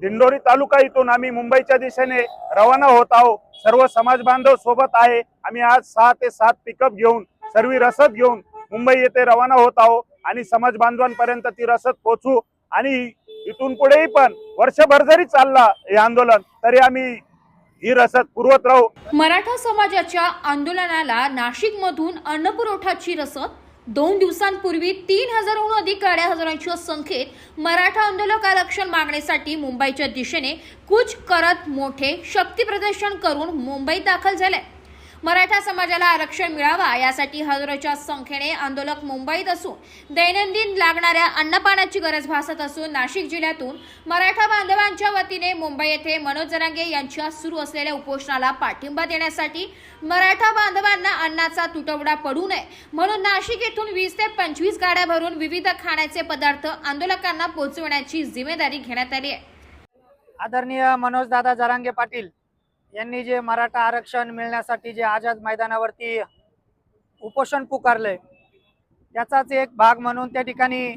दिंडोरी तालुका इथून आम्ही मुंबईच्या दिशेने रवाना होत आहोत. सर्व समाज बांधव सोबत आहे. आम्ही आज सहा ते सात पिकअप घेऊन सर्व रसद घेऊन मुंबई येथे रवाना होत आहोत आणि समाज बांधवांपर्यंत ती रसद पोचू आणि इथून पुढेही पण वर्षभर जरी चालला हे आंदोलन तरी आम्ही ही रसद पुरवत राहू. मराठा समाजाच्या आंदोलनाला नाशिकमधून अन्नपुरवठाची रसद दोन दिवसांपूर्वी तीन हजारहून अधिक काड्या हजारांच्या संख्येत मराठा आंदोलक आरक्षण मागणीसाठी मुंबईच्या दिशेने कूच करत मोठे शक्ती प्रदर्शन करून मुंबईत दाखल झाले. मराठा समाजाला आरक्षण मिळावा यासाठी हजारोच्या संख्येने आंदोलक मुंबईत असून दैनंदिन लागणाऱ्या अन्नपाण्याची गरज भासत असून नाशिक जिल्ह्यातून मराठा बांधवांच्या वतीने मुंबई येथे मनोज जरांगे यांच्या सुरू असलेल्या उपोषणाला पाठिंबा देण्यासाठी मराठा बांधवांना अन्नाचा तुटवडा पडू नये म्हणून नाशिक येथून वीस ते पंचवीस गाड्या भरून विविध खाण्याचे पदार्थ आंदोलकांना पोहोचवण्याची जिम्मेदारी घेण्यात आली आहे. आदरणीय मनोजदादा जरांगे पाटील यांनी जे मराठा आरक्षण मिळण्यासाठी जे आझाद मैदानावरती उपोषण पुकारलंय त्याचाच एक भाग म्हणून त्या ठिकाणी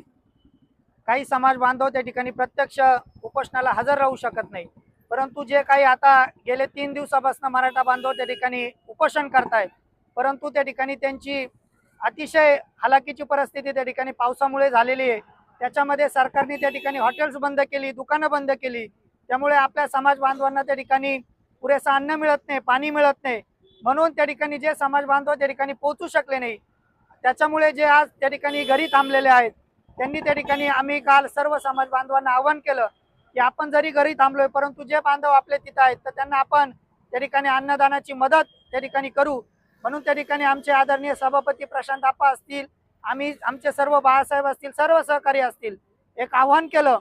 काही समाज बांधव त्या ठिकाणी प्रत्यक्ष उपोषणाला हजर राहू शकत नाही. परंतु जे काही आता गेले तीन दिवसापासून मराठा बांधव त्या ठिकाणी उपोषण करतायत परंतु त्या ठिकाणी त्यांची अतिशय हालाकीची परिस्थिती त्या ठिकाणी पावसामुळे झालेली आहे. त्याच्यामध्ये सरकारने त्या ठिकाणी हॉटेल्स बंद केली दुकानं बंद केली. त्यामुळे आपल्या समाज बांधवांना त्या ठिकाणी पुरेसं अन्न मिळत नाही पाणी मिळत नाही. म्हणून त्या ठिकाणी जे समाज बांधव त्या ठिकाणी पोहोचू शकले नाही. त्याच्यामुळे जे आज त्या ठिकाणी घरी थांबलेले आहेत त्यांनी त्या ठिकाणी आम्ही काल सर्व समाज बांधवांना आवाहन केलं की आपण जरी घरी थांबलोय परंतु जे बांधव आपले तिथं आहेत तर त्यांना आपण त्या ठिकाणी अन्नदानाची मदत त्या ठिकाणी करू. म्हणून त्या ठिकाणी आमचे आदरणीय सभापती प्रशांत आप्पा असतील आम्ही आमचे सर्व बाळासाहेब असतील सर्व सहकारी असतील एक आव्हान केलं.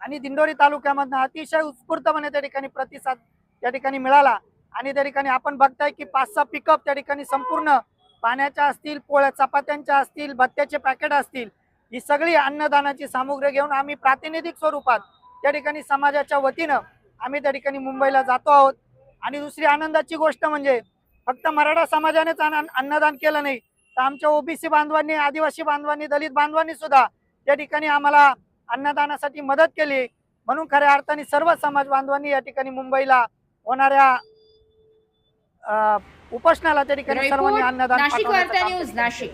आणि दिंडोरी तालुक्यामधनं अतिशय उत्स्फूर्तपणे त्या ठिकाणी प्रतिसाद त्या ठिकाणी मिळाला. आणि त्या ठिकाणी आपण बघताय की पाच सहा पिकअप त्या ठिकाणी संपूर्ण पाण्याच्या असतील पोळ्या चपात्यांच्या असतील भत्त्याचे पॅकेट असतील ही सगळी अन्नदानाची सामुग्री घेऊन आम्ही प्रातिनिधिक स्वरूपात त्या ठिकाणी समाजाच्या वतीनं आम्ही त्या ठिकाणी मुंबईला जातो आहोत. आणि दुसरी आनंदाची गोष्ट म्हणजे फक्त मराठा समाजानेच अन्न- अन्नदान केलं नाही तर आमच्या ओबीसी बांधवांनी आदिवासी बांधवांनी दलित बांधवांनी सुद्धा त्या ठिकाणी आम्हाला अन्नदानासाठी मदत केली. म्हणून खऱ्या अर्थाने सर्व समाज बांधवांनी या ठिकाणी मुंबईला होणाऱ्या उपोषणाला ठिकाणी सर्वांनी अन्नदान नाशिक वार्ता न्यूज नाशिक.